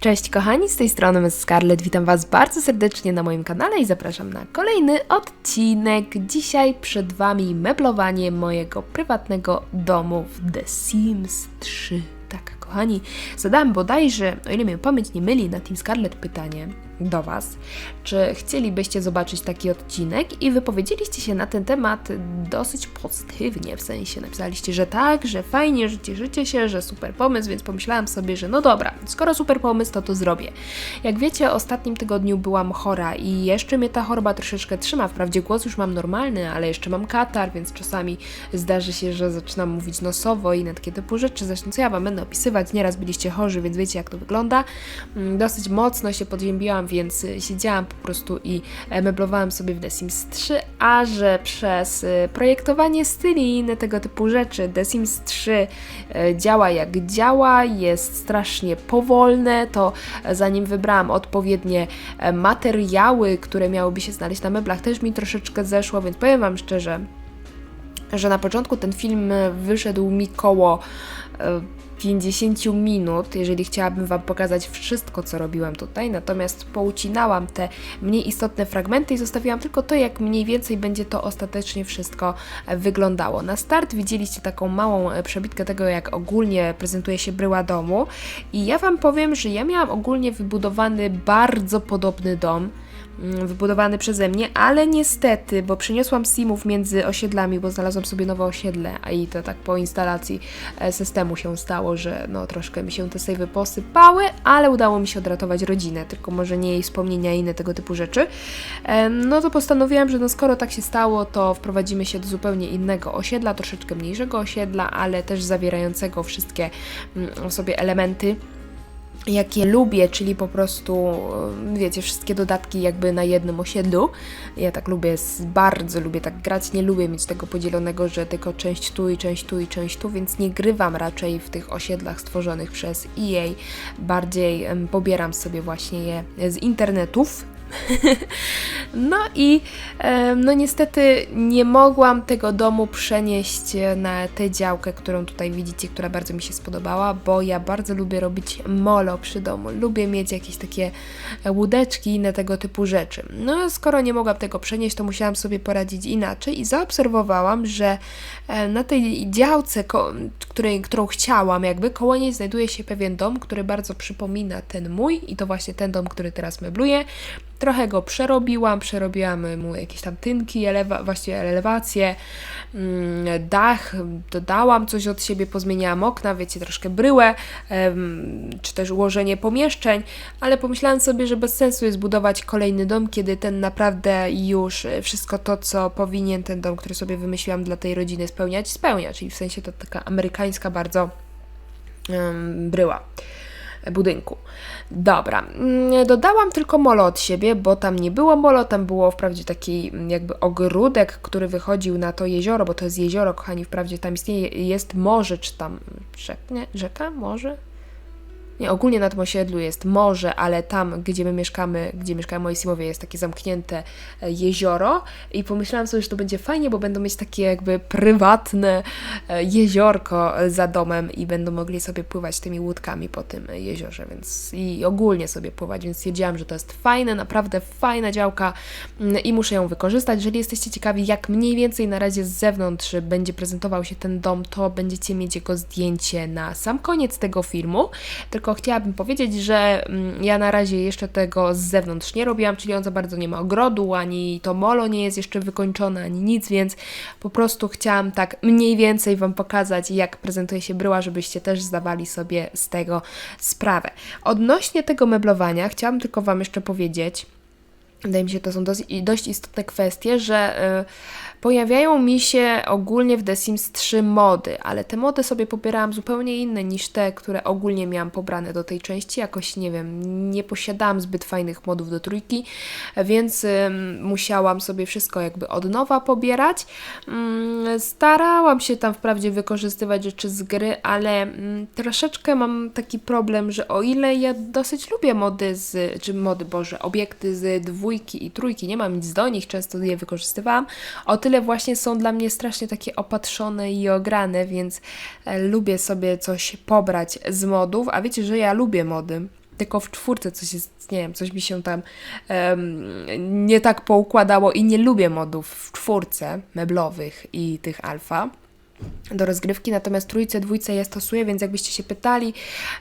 Cześć kochani, z tej strony Miss Scarlett. Witam Was bardzo serdecznie na moim kanale i zapraszam na kolejny odcinek. Dzisiaj przed Wami meblowanie mojego prywatnego domu w The Sims 3. Tak, kochani, zadałem bodajże, o ile mnie pamięć nie myli, na Team Scarlett pytanie do Was, czy chcielibyście zobaczyć taki odcinek? I wypowiedzieliście się na ten temat dosyć pozytywnie, w sensie napisaliście, że tak, że fajnie, że cieszycie się, że super pomysł, więc pomyślałam sobie, że no dobra, skoro super pomysł, to to zrobię. Jak wiecie, ostatnim tygodniu byłam chora i jeszcze mnie ta choroba troszeczkę trzyma, wprawdzie głos już mam normalny, ale jeszcze mam katar, więc czasami zdarzy się, że zaczynam mówić nosowo i na takie typu rzeczy, zresztą co ja Wam będę opisywać, nieraz byliście chorzy, więc wiecie jak to wygląda. Mm, Dosyć mocno się podziębiłam, więc y, siedziałam po prostu i e, meblowałam sobie w The Sims 3, a że przez y, projektowanie styli i inne tego typu rzeczy The Sims 3 e, działa jak działa, jest strasznie powolne, to e, zanim wybrałam odpowiednie materiały, które miałyby się znaleźć na meblach, też mi troszeczkę zeszło, więc powiem Wam szczerze, że na początku ten film wyszedł mi koło 50 minut, jeżeli chciałabym Wam pokazać wszystko, co robiłam tutaj, natomiast poucinałam te mniej istotne fragmenty i zostawiłam tylko to, jak mniej więcej będzie to ostatecznie wszystko wyglądało. Na start widzieliście taką małą e, przebitkę tego, jak ogólnie prezentuje się bryła domu i ja Wam powiem, że ja miałam ogólnie wybudowany bardzo podobny dom, wybudowany przeze mnie, ale niestety, bo przyniosłam simów między osiedlami, bo znalazłam sobie nowe osiedle, a i to tak po instalacji e, systemu się stało, że no troszkę mi się te savey posypały, ale udało mi się odratować rodzinę, tylko może nie jej wspomnienia i inne tego typu rzeczy. No to postanowiłam, że no skoro tak się stało, to wprowadzimy się do zupełnie innego osiedla, troszeczkę mniejszego osiedla, ale też zawierającego wszystkie mm, sobie elementy jakie lubię, czyli po prostu, wiecie, wszystkie dodatki jakby na jednym osiedlu. Ja tak lubię, bardzo lubię tak grać, nie lubię mieć tego podzielonego, że tylko część tu i część tu i część tu, więc nie grywam raczej w tych osiedlach stworzonych przez EA. Bardziej pobieram sobie właśnie je z internetów, no i no niestety nie mogłam tego domu przenieść e, na tę działkę, którą tutaj widzicie, która bardzo mi się spodobała, bo ja bardzo lubię robić molo przy domu. Lubię mieć jakieś takie e, łódeczki i inne tego typu rzeczy. No skoro nie mogłam tego przenieść, to musiałam sobie poradzić inaczej i zaobserwowałam, że e, na tej działce, której, którą chciałam, jakby koło niej znajduje się pewien dom, który bardzo przypomina ten mój i to właśnie ten dom, który teraz mebluję. Trochę go przerobiłam, przerobiłam mu jakieś tam tynki, elewa- właściwie elewację, mm, dach, dodałam coś od siebie, pozmieniałam okna, wiecie, troszkę bryłę, czy też ułożenie pomieszczeń, ale pomyślałam sobie, że bez sensu jest budować kolejny dom, kiedy ten naprawdę już wszystko to, co powinien ten dom, który sobie wymyśliłam dla tej rodziny spełniać, spełnia, czyli w sensie to taka amerykańska bardzo em, bryła budynku. Dobra, mm, dodałam tylko molo od siebie, bo tam nie było molo, tam było wprawdzie taki mm, jakby ogródek, który wychodził na to jezioro, bo to jest jezioro, kochani, wprawdzie tam istnieje, jest morze, czy tam rzek, nie, rzeka, morze? Nie, ogólnie na tym osiedlu jest morze, ale tam, gdzie my mieszkamy, gdzie mieszkają moi simowie, jest takie zamknięte e, jezioro i pomyślałam sobie, że to będzie fajnie, bo będą mieć takie jakby prywatne e, jeziorko e, za domem i będą mogli sobie pływać tymi łódkami po tym jeziorze, więc i ogólnie sobie pływać, więc wiedziałam, że to jest fajne, naprawdę fajna działka mm, i muszę ją wykorzystać. Jeżeli jesteście ciekawi, jak mniej więcej na razie z zewnątrz będzie prezentował się ten dom, to będziecie mieć jego zdjęcie na sam koniec tego filmu. Tylko chciałabym powiedzieć, że mm, ja na razie jeszcze tego z zewnątrz nie robiłam, czyli on za bardzo nie ma ogrodu, ani to molo nie jest jeszcze wykończone, ani nic, więc po prostu chciałam tak mniej więcej Wam pokazać, jak prezentuje się bryła, żebyście też zdawali sobie z tego sprawę. Odnośnie tego meblowania, chciałam tylko Wam jeszcze powiedzieć, Wydaje mi się, to są dosyć, dość istotne kwestie, że y, pojawiają mi się ogólnie w The Sims 3 mody, ale te mody sobie pobierałam zupełnie inne niż te, które ogólnie miałam pobrane do tej części. Jakoś nie wiem, nie posiadałam zbyt fajnych modów do trójki, więc ym, musiałam sobie wszystko jakby od nowa pobierać. Mm, starałam się tam wprawdzie wykorzystywać rzeczy z gry, ale mm, troszeczkę mam taki problem, że o ile ja dosyć lubię mody z, czy mody, boże, obiekty z dwójki i trójki, nie mam nic do nich, często je wykorzystywałam, o tyle ogóle właśnie są dla mnie strasznie takie opatrzone i ograne, więc e, lubię sobie coś pobrać z modów, a wiecie, że ja lubię mody. Tylko w czwórce coś jest, nie wiem, coś mi się tam em, nie tak poukładało i nie lubię modów w czwórce meblowych i tych alfa do rozgrywki, natomiast trójce, dwójce ja stosuję, więc jakbyście się pytali,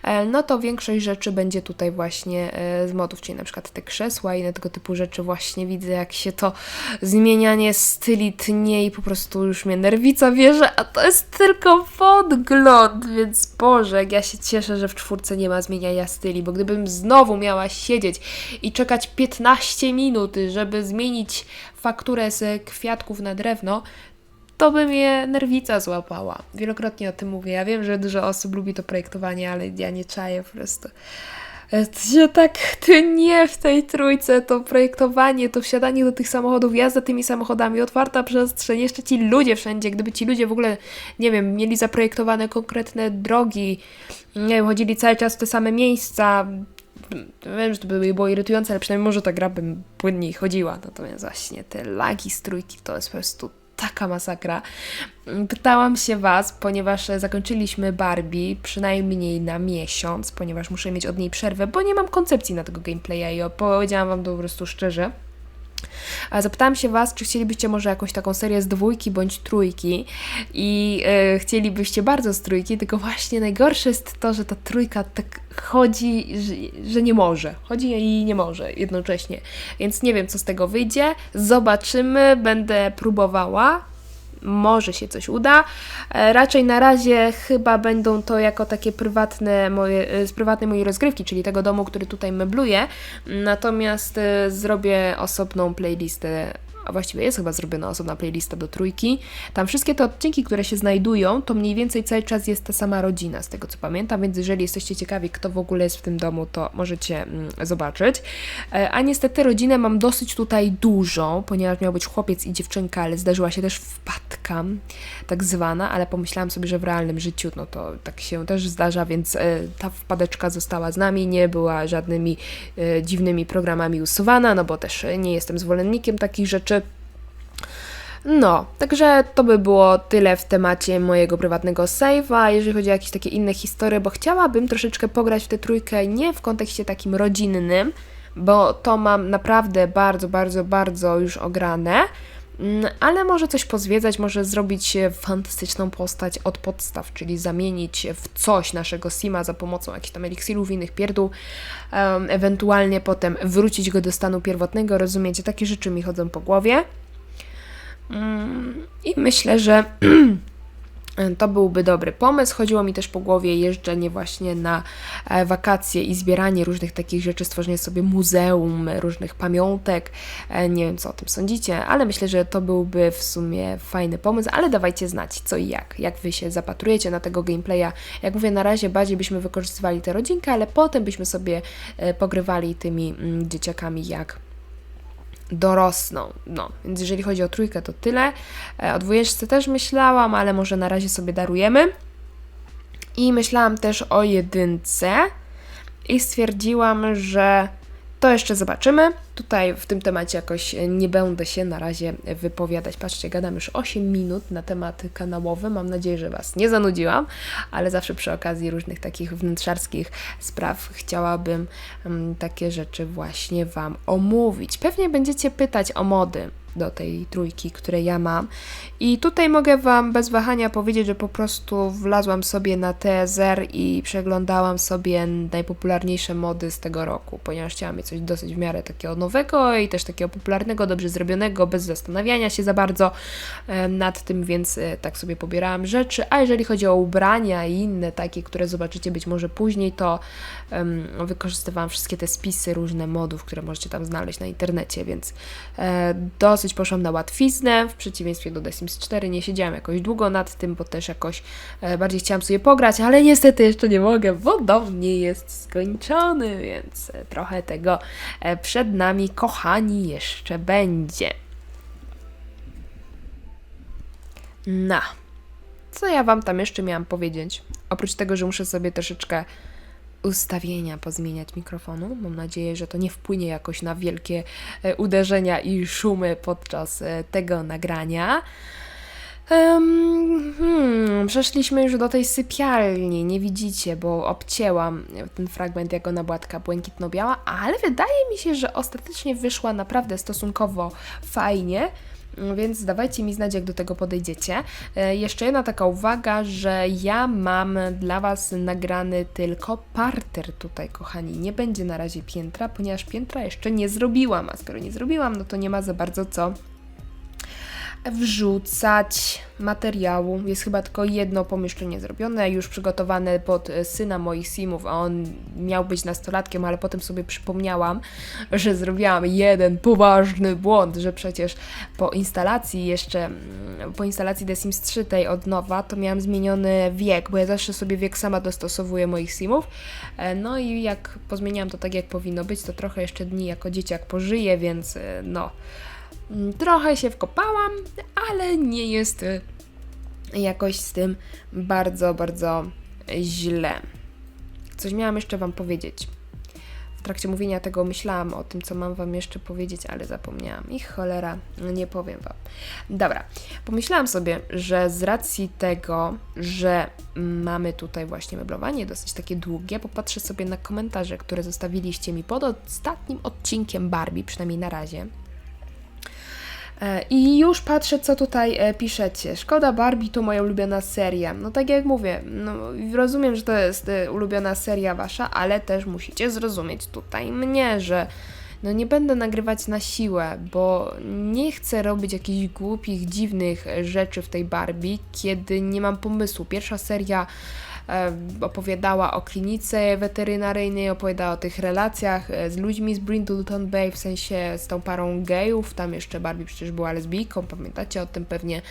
e, no to większość rzeczy będzie tutaj właśnie e, z modów, czyli na przykład te krzesła i inne tego typu rzeczy właśnie widzę, jak się to zmienianie styli tnie i po prostu już mnie nerwica bierze, a to jest tylko podgląd, więc Boże, jak ja się cieszę, że w czwórce nie ma zmieniania styli, bo gdybym znowu miała siedzieć i czekać 15 minut, żeby zmienić fakturę z kwiatków na drewno, to by mnie nerwica złapała. Wielokrotnie o tym mówię. Ja wiem, że dużo osób lubi to projektowanie, ale ja nie czaję po prostu. E, się tak tnie w tej trójce, to projektowanie, to wsiadanie do tych samochodów, jazda tymi samochodami, otwarta przestrzeń, jeszcze ci ludzie wszędzie, gdyby ci ludzie w ogóle, nie wiem, mieli zaprojektowane konkretne drogi, nie wiem, chodzili cały czas w te same miejsca, wiem, że to by było irytujące, ale przynajmniej może ta gra bym płynniej chodziła, natomiast właśnie te lagi z trójki to jest po prostu taka masakra. Pytałam się Was, ponieważ zakończyliśmy Barbie przynajmniej na miesiąc, ponieważ muszę mieć od niej przerwę, bo nie mam koncepcji na tego gameplaya i powiedziałam Wam to po prostu szczerze. Zapytałam się Was, czy chcielibyście może jakąś taką serię z dwójki bądź trójki i e, chcielibyście bardzo z trójki, tylko właśnie najgorsze jest to, że ta trójka tak chodzi, że, że nie może. Chodzi i nie może jednocześnie. Więc nie wiem, co z tego wyjdzie. Zobaczymy, będę próbowała może się coś uda. E, Raczej na razie chyba będą to jako takie prywatne moje, e, z prywatnej mojej rozgrywki, czyli tego domu, który tutaj mebluję. Natomiast e, zrobię osobną playlistę a właściwie jest chyba zrobiona osobna playlista do trójki. Tam wszystkie te odcinki, które się znajdują, to mniej więcej cały czas jest ta sama rodzina, z tego co pamiętam, więc jeżeli jesteście ciekawi, kto w ogóle jest w tym domu, to możecie mm, zobaczyć. E, A niestety rodzinę mam dosyć tutaj dużą, ponieważ miał być chłopiec i dziewczynka, ale zdarzyła się też wpadka, tak zwana, ale pomyślałam sobie, że w realnym życiu, no to tak się też zdarza, więc e, ta wpadeczka została z nami, nie była żadnymi e, dziwnymi programami usuwana, no bo też nie jestem zwolennikiem takich rzeczy. No, także to by było tyle w temacie mojego prywatnego save'a, jeżeli chodzi o jakieś takie inne historie, bo chciałabym troszeczkę pograć w tę trójkę nie w kontekście takim rodzinnym, bo to mam naprawdę bardzo, bardzo, bardzo już ograne, Mm, ale może coś pozwiedzać, może zrobić fantastyczną postać od podstaw, czyli zamienić w coś naszego Sima za pomocą jakichś tam eliksirów innych pierdół, ewentualnie potem wrócić go do stanu pierwotnego, rozumiecie, takie rzeczy mi chodzą po głowie. I myślę, że to byłby dobry pomysł. Chodziło mi też po głowie jeżdżenie właśnie na e, wakacje i zbieranie różnych takich rzeczy, stworzenie sobie muzeum różnych pamiątek. E, Nie wiem, co o tym sądzicie, ale myślę, że to byłby w sumie fajny pomysł, ale dawajcie znać co i jak, jak Wy się zapatrujecie na tego gameplaya. Jak mówię, na razie bardziej byśmy wykorzystywali tę rodzinkę, ale potem byśmy sobie e, pogrywali tymi mm, dzieciakami jak dorosną. No, więc jeżeli chodzi o trójkę, to tyle. E, O dwójeczce też myślałam, ale może na razie sobie darujemy. I myślałam też o jedynce i stwierdziłam, że to jeszcze zobaczymy. Tutaj w tym temacie jakoś nie będę się na razie wypowiadać. Patrzcie, gadam już 8 minut na temat kanałowy. Mam nadzieję, że Was nie zanudziłam, ale zawsze przy okazji różnych takich wnętrzarskich spraw chciałabym mm, takie rzeczy właśnie Wam omówić. Pewnie będziecie pytać o mody do tej trójki, które ja mam. I tutaj mogę Wam bez wahania powiedzieć, że po prostu wlazłam sobie na TSR i przeglądałam sobie najpopularniejsze mody z tego roku, ponieważ chciałam mieć coś dosyć w miarę takiego nowego i też takiego popularnego, dobrze zrobionego, bez zastanawiania się za bardzo e, nad tym, więc e, tak sobie pobierałam rzeczy. A jeżeli chodzi o ubrania i inne takie, które zobaczycie być może później, to em, wykorzystywałam wszystkie te spisy różne modów, które możecie tam znaleźć na internecie, więc e, dosyć poszłam na łatwiznę, w przeciwieństwie do The Sims 4 nie siedziałam jakoś długo nad tym, bo też jakoś e, bardziej chciałam sobie pograć, ale niestety jeszcze nie mogę, bo dom nie jest skończony, więc e, trochę tego e, przed nami, kochani, jeszcze będzie. No. Co ja Wam tam jeszcze miałam powiedzieć? Oprócz tego, że muszę sobie troszeczkę ustawienia pozmieniać mikrofonu. Mam nadzieję, że to nie wpłynie jakoś na wielkie e, uderzenia i szumy podczas e, tego nagrania. Um, hmm, przeszliśmy już do tej sypialni, nie widzicie, bo obcięłam ten fragment, jak ona błękitno-biała, ale wydaje mi się, że ostatecznie wyszła naprawdę stosunkowo fajnie. Więc dawajcie mi znać, jak do tego podejdziecie. E, jeszcze jedna taka uwaga, że ja mam dla Was nagrany tylko parter tutaj, kochani. Nie będzie na razie piętra, ponieważ piętra jeszcze nie zrobiłam, a skoro nie zrobiłam, no to nie ma za bardzo co wrzucać materiału. Jest chyba tylko jedno pomieszczenie zrobione, już przygotowane pod syna moich simów, a on miał być nastolatkiem, ale potem sobie przypomniałam, że zrobiłam jeden poważny błąd, że przecież po instalacji jeszcze, mm, po instalacji The Sims 3 tej od nowa, to miałam zmieniony wiek, bo ja zawsze sobie wiek sama dostosowuję moich simów. E, no i jak pozmieniałam to tak, jak powinno być, to trochę jeszcze dni jako dzieciak pożyję, więc e, no trochę się wkopałam, ale nie jest y, jakoś z tym bardzo, bardzo źle. Coś miałam jeszcze Wam powiedzieć. W trakcie mówienia tego myślałam o tym, co mam Wam jeszcze powiedzieć, ale zapomniałam. Ich cholera, nie powiem Wam. Dobra, pomyślałam sobie, że z racji tego, że mamy tutaj właśnie meblowanie dosyć takie długie, popatrzę sobie na komentarze, które zostawiliście mi pod ostatnim odcinkiem Barbie, przynajmniej na razie. E, I już patrzę, co tutaj e, piszecie. Szkoda Barbie to moja ulubiona seria. No tak jak mówię, no, rozumiem, że to jest e, ulubiona seria wasza, ale też musicie zrozumieć tutaj mnie, że no nie będę nagrywać na siłę, bo nie chcę robić jakichś głupich, dziwnych rzeczy w tej Barbie, kiedy nie mam pomysłu. Pierwsza seria opowiadała o klinice weterynaryjnej, opowiadała o tych relacjach e, z ludźmi z Brindleton Bay, w sensie z tą parą gejów, tam jeszcze Barbie przecież była lesbijką, pamiętacie o tym pewnie,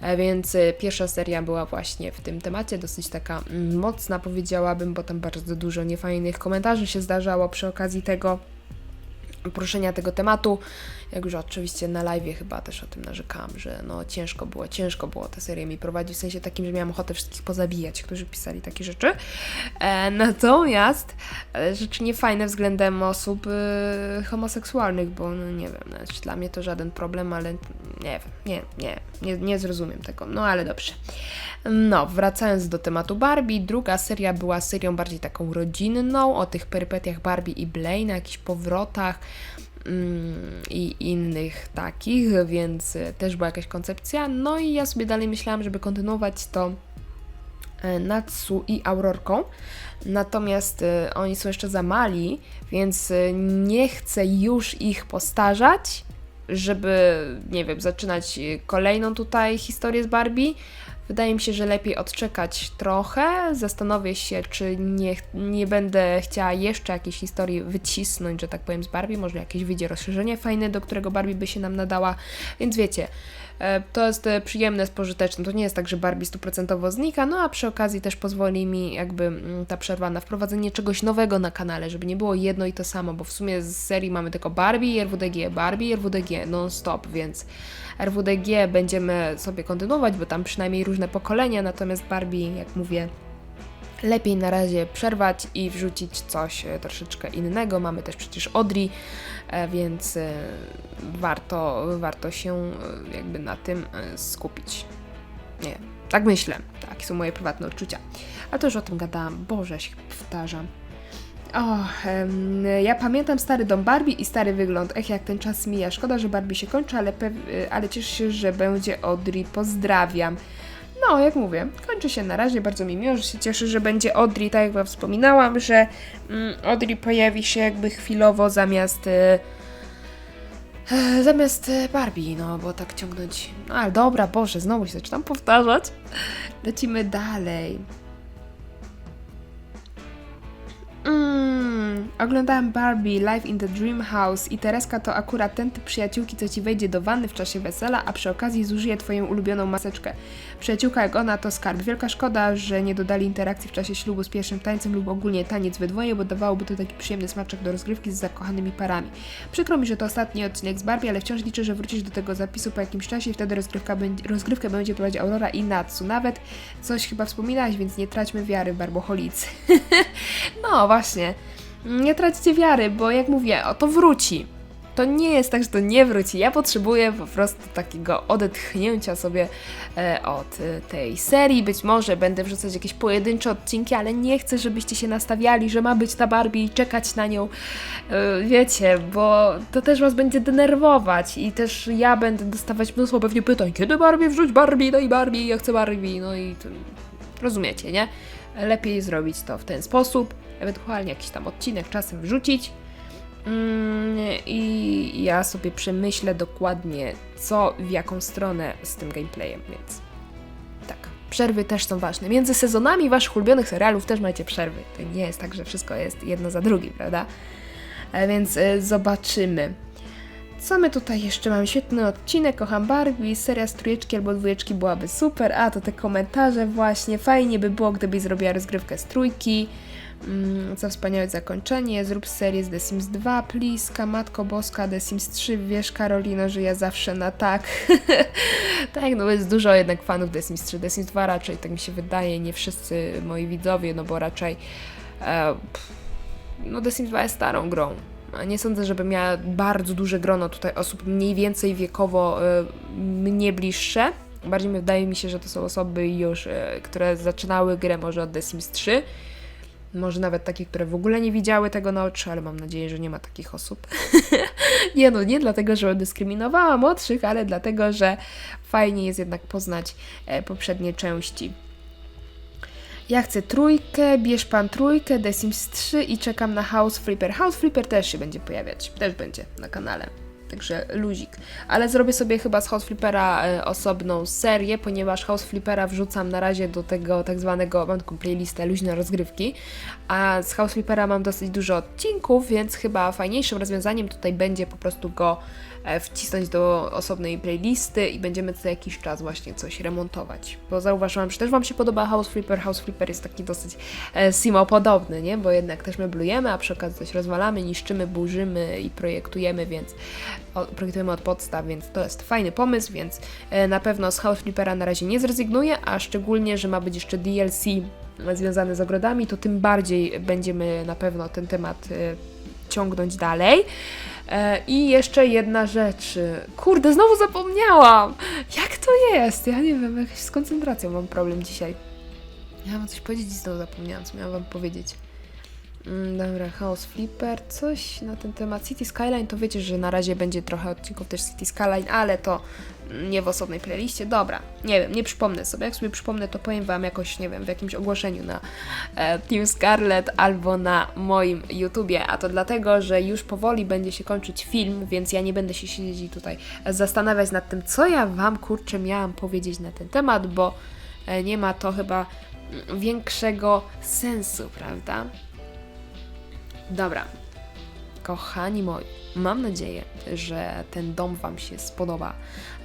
e, więc e, pierwsza seria była właśnie w tym temacie, dosyć taka mm, mocna powiedziałabym, bo tam bardzo dużo niefajnych komentarzy się zdarzało przy okazji tego poruszenia tego tematu. Jak już oczywiście na live chyba też o tym narzekałam, że no ciężko było, ciężko było tę serię mi prowadzić, w sensie takim, że miałam ochotę wszystkich pozabijać, którzy pisali takie rzeczy. E, natomiast e, rzeczy niefajne względem osób e, homoseksualnych, bo no nie wiem, znaczy, dla mnie to żaden problem, ale nie wiem, nie, nie, nie, nie zrozumiem tego, no ale dobrze. No, wracając do tematu Barbie, druga seria była serią bardziej taką rodzinną, o tych perypetiach Barbie i Blaine, jakichś powrotach, i innych takich, więc e, też była jakaś koncepcja. No i ja sobie dalej myślałam, żeby kontynuować to e, Natsu i Aurorką. Natomiast e, oni są jeszcze za mali, więc nie chcę już ich postarzać, żeby, nie wiem, zaczynać kolejną tutaj historię z Barbie. Wydaje mi się, że lepiej odczekać trochę. Zastanowię się, czy nie, nie będę chciała jeszcze jakiejś historii wycisnąć, że tak powiem, z Barbie. Może jakieś wyjdzie rozszerzenie fajne, do którego Barbie by się nam nadała. Więc wiecie, to jest e, przyjemne, spożyteczne. To nie jest tak, że Barbie stuprocentowo znika, no a przy okazji też pozwoli mi jakby mm, ta przerwa na wprowadzenie czegoś nowego na kanale, żeby nie było jedno i to samo, bo w sumie z serii mamy tylko Barbie i RWDG, Barbie i RWDG non-stop, więc RWDG będziemy sobie kontynuować, bo tam przynajmniej różne pokolenia, natomiast Barbie, jak mówię, lepiej na razie przerwać i wrzucić coś e, troszeczkę innego. Mamy też przecież Audrey, e, więc e, warto, warto się jakby na tym skupić. Nie, tak myślę. Takie są moje prywatne odczucia. A to już o tym gadałam. Boże, się powtarzam. O, ja pamiętam stary dom Barbie i stary wygląd. Ech, jak ten czas mija. Szkoda, że Barbie się kończy, ale, ale cieszę się, że będzie Audrey. Pozdrawiam. No, jak mówię, kończy się na razie. Bardzo mi miło, że się cieszę, że będzie Audrey. Tak jak Wam wspominałam, że mm, Audrey pojawi się jakby chwilowo zamiast... E, e, zamiast Barbie, no bo tak ciągnąć. No, ale dobra, Boże, znowu się zaczynam powtarzać. Lecimy dalej. Mmm, oglądałam Barbie Live in the Dream House i Tereska to akurat ten typ przyjaciółki, co ci wejdzie do wanny w czasie wesela, a przy okazji zużyje twoją ulubioną maseczkę. Przyjaciółka jak ona to skarb. Wielka szkoda, że nie dodali interakcji w czasie ślubu z pierwszym tańcem lub ogólnie taniec we dwoje, bo dawałoby to taki przyjemny smaczek do rozgrywki z zakochanymi parami. Przykro mi, że to ostatni odcinek z Barbie, ale wciąż liczę, że wrócisz do tego zapisu po jakimś czasie i wtedy rozgrywka będzie, rozgrywkę będzie prowadzić Aurora i Natsu. Nawet coś chyba wspominałaś, więc nie traćmy wiary barboholicy. No właśnie, nie traćcie wiary, bo jak mówię, o, to wróci. To nie jest tak, że to nie wróci. Ja potrzebuję po prostu takiego odetchnięcia sobie e, od e, tej serii. Być może będę wrzucać jakieś pojedyncze odcinki, ale nie chcę, żebyście się nastawiali, że ma być ta Barbie i czekać na nią. E, wiecie, bo to też was będzie denerwować i też ja będę dostawać mnóstwo pewnie pytań, kiedy Barbie wrzuć Barbie, no i Barbie, ja chcę Barbie, no i to, rozumiecie, nie? Lepiej zrobić to w ten sposób, ewentualnie jakiś tam odcinek czasem wrzucić. Mm, I ja sobie przemyślę dokładnie, co w jaką stronę z tym gameplayem, więc tak. Przerwy też są ważne. Między sezonami waszych ulubionych serialów też macie przerwy. To nie jest tak, że wszystko jest jedno za drugim, prawda? E, Więc e, zobaczymy. Co my tutaj jeszcze mamy? Świetny odcinek, kocham Barbie, seria z trójeczki albo dwójeczki byłaby super. A, to te komentarze właśnie. Fajnie by było, gdybyś zrobiła rozgrywkę z trójki. Mm, co wspaniałe zakończenie. Zrób serię z The Sims 2, Pliska, Matko Boska, The Sims 3. Wiesz, Karolino, że ja zawsze na tak. tak, no jest dużo jednak fanów The Sims 3. The Sims 2 raczej, tak mi się wydaje, nie wszyscy moi widzowie, no bo raczej e, pff, no The Sims 2 jest starą grą. Nie sądzę, żeby miała bardzo duże grono tutaj osób mniej więcej wiekowo e, mnie bliższe. Bardziej wydaje mi się, że to są osoby już, e, które zaczynały grę może od The Sims 3. Może nawet takie, które w ogóle nie widziały tego na oczy, ale mam nadzieję, że nie ma takich osób. nie no, nie dlatego, że dyskryminowała młodszych, ale dlatego, że fajnie jest jednak poznać e, poprzednie części. Ja chcę trójkę, bierz pan trójkę, The Sims 3 i czekam na House Flipper. House Flipper też się będzie pojawiać, też będzie na kanale. Także luzik. Ale zrobię sobie chyba z House Flippera e, osobną serię, ponieważ House Flippera wrzucam na razie do tego tak zwanego, mam taką playlistę luźne rozgrywki, a z House Flippera mam dosyć dużo odcinków, więc chyba fajniejszym rozwiązaniem tutaj będzie po prostu go wcisnąć do osobnej playlisty i będziemy co jakiś czas właśnie coś remontować. Bo zauważyłam, że też Wam się podoba House Flipper. House Flipper jest taki dosyć e, Simo podobny, nie? Bo jednak też meblujemy, a przy okazji coś rozwalamy, niszczymy, burzymy i projektujemy, więc o, projektujemy od podstaw, więc to jest fajny pomysł, więc e, na pewno z House Flippera na razie nie zrezygnuję, a szczególnie, że ma być jeszcze DLC związany z ogrodami, to tym bardziej będziemy na pewno ten temat e, ciągnąć dalej. E, I jeszcze jedna rzecz. Kurde, znowu zapomniałam! Jak to jest? Ja nie wiem, jakaś z koncentracją mam problem dzisiaj. Ja mam coś powiedzieć i znowu zapomniałam, co miałam wam powiedzieć. Mm, Dobra, House Flipper, coś na ten temat. City Skyline to wiecie, że na razie będzie trochę odcinków też City Skyline, ale to nie w osobnej playliście. Dobra, nie wiem, nie przypomnę sobie. Jak sobie przypomnę, to powiem Wam jakoś, nie wiem, w jakimś ogłoszeniu na e, Team Scarlet albo na moim YouTubie. A to dlatego, że już powoli będzie się kończyć film, więc ja nie będę się siedzieć i tutaj zastanawiać nad tym, co ja Wam kurczę miałam powiedzieć na ten temat, bo e, nie ma to chyba mm, większego sensu, prawda? Dobra. Kochani moi, mam nadzieję, że ten dom Wam się spodoba,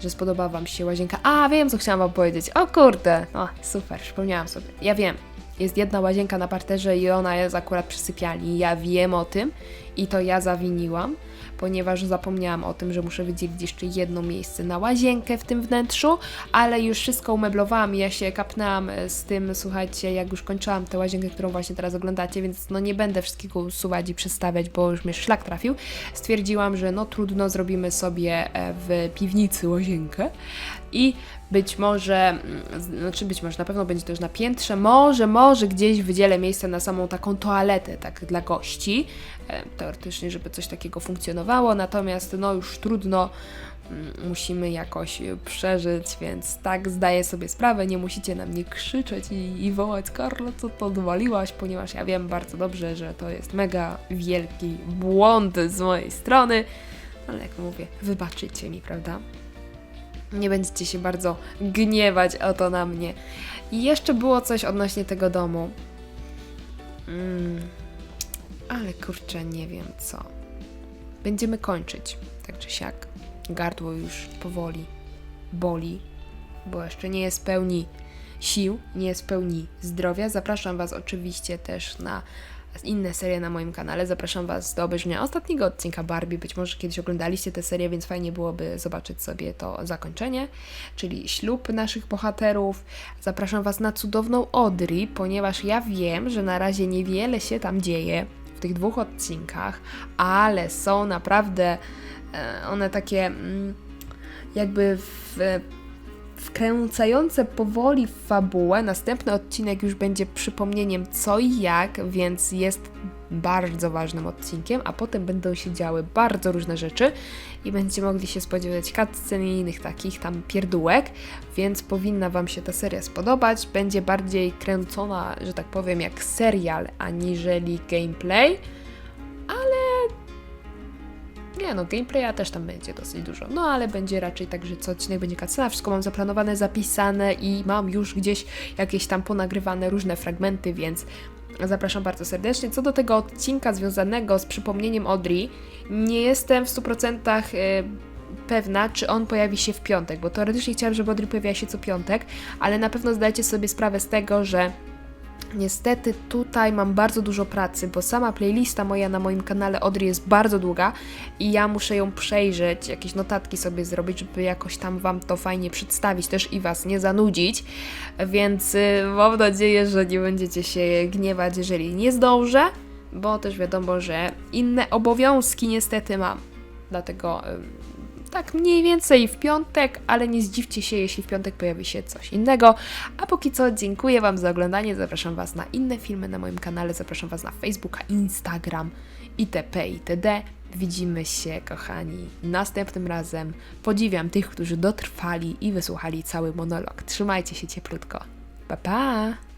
że spodoba Wam się łazienka. A, wiem, co chciałam Wam powiedzieć. O kurde, o, super, przypomniałam sobie. Ja wiem, jest jedna łazienka na parterze i ona jest akurat przy sypialni. Ja wiem o tym i to ja zawiniłam, ponieważ zapomniałam o tym, że muszę wydzielić jeszcze jedno miejsce na łazienkę w tym wnętrzu, ale już wszystko umeblowałam i ja się kapnęłam e, z tym, słuchajcie, jak już kończyłam tę łazienkę, którą właśnie teraz oglądacie, więc no nie będę wszystkiego usuwać i przestawiać, bo już mnie szlak trafił. Stwierdziłam, że no trudno, zrobimy sobie e, w piwnicy łazienkę i być może, mm, znaczy być może, na pewno będzie już na piętrze, może, może gdzieś wydzielę miejsce na samą taką toaletę, tak dla gości, e, teoretycznie, żeby coś takiego funkcjonowało, natomiast no już trudno, mm, musimy jakoś przeżyć, więc tak zdaję sobie sprawę, nie musicie na mnie krzyczeć i, i wołać, Karlo, co to odwaliłaś, ponieważ ja wiem bardzo dobrze, że to jest mega wielki błąd z mojej strony, ale jak mówię, wybaczycie mi, prawda? Nie będziecie się bardzo gniewać o to na mnie. I jeszcze było coś odnośnie tego domu. Mm, ale kurczę, nie wiem co. Będziemy kończyć, tak czy siak. Gardło już powoli boli, bo jeszcze nie jest pełni sił, nie jest pełni zdrowia. Zapraszam Was oczywiście też na inne serie na moim kanale. Zapraszam Was do obejrzenia ostatniego odcinka Barbie. Być może kiedyś oglądaliście tę serię, więc fajnie byłoby zobaczyć sobie to zakończenie, czyli ślub naszych bohaterów. Zapraszam Was na cudowną Audrey, ponieważ ja wiem, że na razie niewiele się tam dzieje w tych dwóch odcinkach, ale są naprawdę e, one takie mm, jakby w wkręcające powoli w fabułę. Następny odcinek już będzie przypomnieniem co i jak, więc jest bardzo ważnym odcinkiem, a potem będą się działy bardzo różne rzeczy i będziecie mogli się spodziewać cutscen i innych takich tam pierdółek, więc powinna Wam się ta seria spodobać. Będzie bardziej kręcona, że tak powiem, jak serial, aniżeli gameplay, ale nie no, gameplaya też tam będzie dosyć dużo. No ale będzie raczej tak, że co odcinek będzie cutscena, wszystko mam zaplanowane, zapisane i mam już gdzieś jakieś tam ponagrywane różne fragmenty, więc zapraszam bardzo serdecznie. Co do tego odcinka związanego z przypomnieniem Audrey, nie jestem w 100% y, pewna, czy on pojawi się w piątek, bo teoretycznie chciałam, żeby Audrey pojawiła się co piątek, ale na pewno zdajcie sobie sprawę z tego, że Niestety tutaj mam bardzo dużo pracy, bo sama playlista moja na moim kanale Odry jest bardzo długa i ja muszę ją przejrzeć, jakieś notatki sobie zrobić, żeby jakoś tam Wam to fajnie przedstawić też i Was nie zanudzić, więc y, mam nadzieję, że nie będziecie się gniewać, jeżeli nie zdążę, bo też wiadomo, że inne obowiązki niestety mam. Dlatego y, tak mniej więcej w piątek, ale nie zdziwcie się, jeśli w piątek pojawi się coś innego. A póki co dziękuję Wam za oglądanie, zapraszam Was na inne filmy na moim kanale, zapraszam Was na Facebooka, Instagram itp. itd. Widzimy się, kochani, następnym razem. Podziwiam tych, którzy dotrwali i wysłuchali cały monolog. Trzymajcie się cieplutko. Pa, pa!